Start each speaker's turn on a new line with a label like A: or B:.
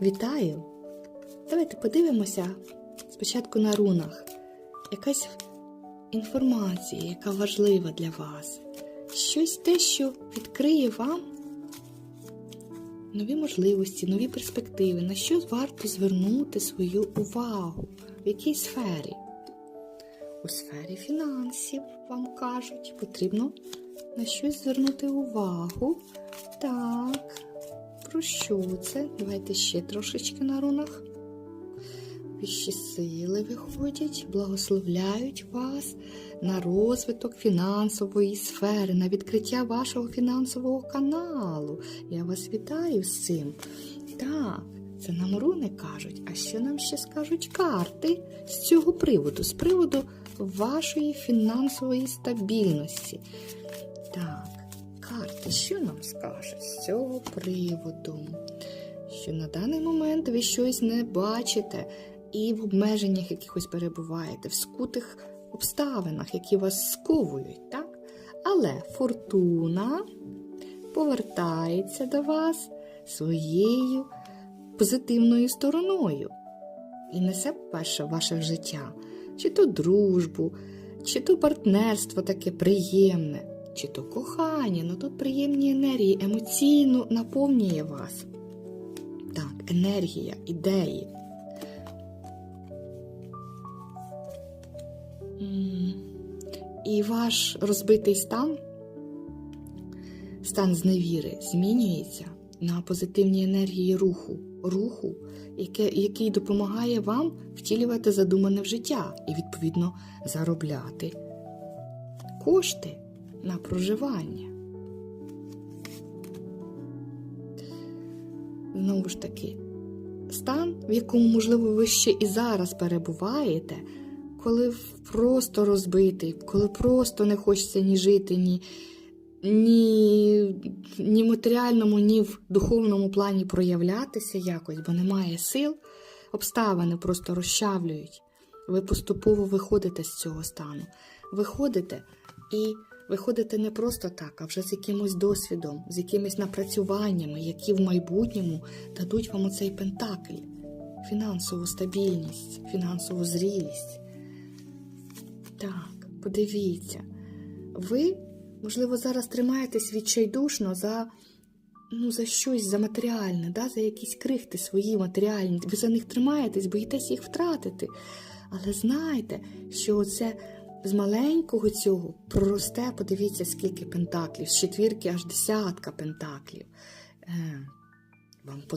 A: Вітаю! Давайте подивимося спочатку на рунах. Якась інформація, яка важлива для вас. Щось те, що відкриє вам нові можливості, нові перспективи, на що варто звернути свою увагу, в якій сфері. У сфері фінансів вам кажуть, потрібно на щось звернути увагу. Так, про що це? Давайте ще трошечки на рунах. Вищі сили виходять, благословляють вас на розвиток фінансової сфери, на відкриття вашого фінансового каналу. Я вас вітаю з цим. Так, це нам руни кажуть. А що нам ще скажуть карти з цього приводу, з приводу вашої фінансової стабільності? Так, що нам скажуть з цього приводу? Що на даний момент ви щось не бачите і в обмеженнях якихось перебуваєте, в скутих обставинах, які вас сковують, так? Але фортуна повертається до вас своєю позитивною стороною і несе перше ваше життя, чи то дружбу, чи то партнерство таке приємне, чи то кохання, ну тут приємні енергії, емоційно наповнює вас. Так, енергія, ідеї. І ваш розбитий стан, стан зневіри, змінюється на позитивні енергії руху, руху, який допомагає вам втілювати задумане в життя і, відповідно, заробляти кошти на проживання. Знову ж таки, стан, в якому, можливо, ви ще і зараз перебуваєте, коли просто розбитий, коли просто не хочеться ні жити, ні, ні, ні матеріальному, ні в духовному плані проявлятися якось, бо немає сил, обставини просто розчавлюють. Ви поступово виходите з цього стану. Виходите і виходите не просто так, а вже з якимось досвідом, з якимись напрацюваннями, які в майбутньому дадуть вам оцей пентакль, фінансову стабільність, фінансову зрілість. Так, подивіться, ви, можливо, зараз тримаєтесь відчайдушно за, ну, за щось, за матеріальне, да? за якісь крихти свої матеріальні. Ви за них тримаєтесь, боїтесь їх втратити. Але знайте, що це з маленького цього проросте, подивіться, скільки пентаклів, з четвірки аж десятка пентаклів. Е, вам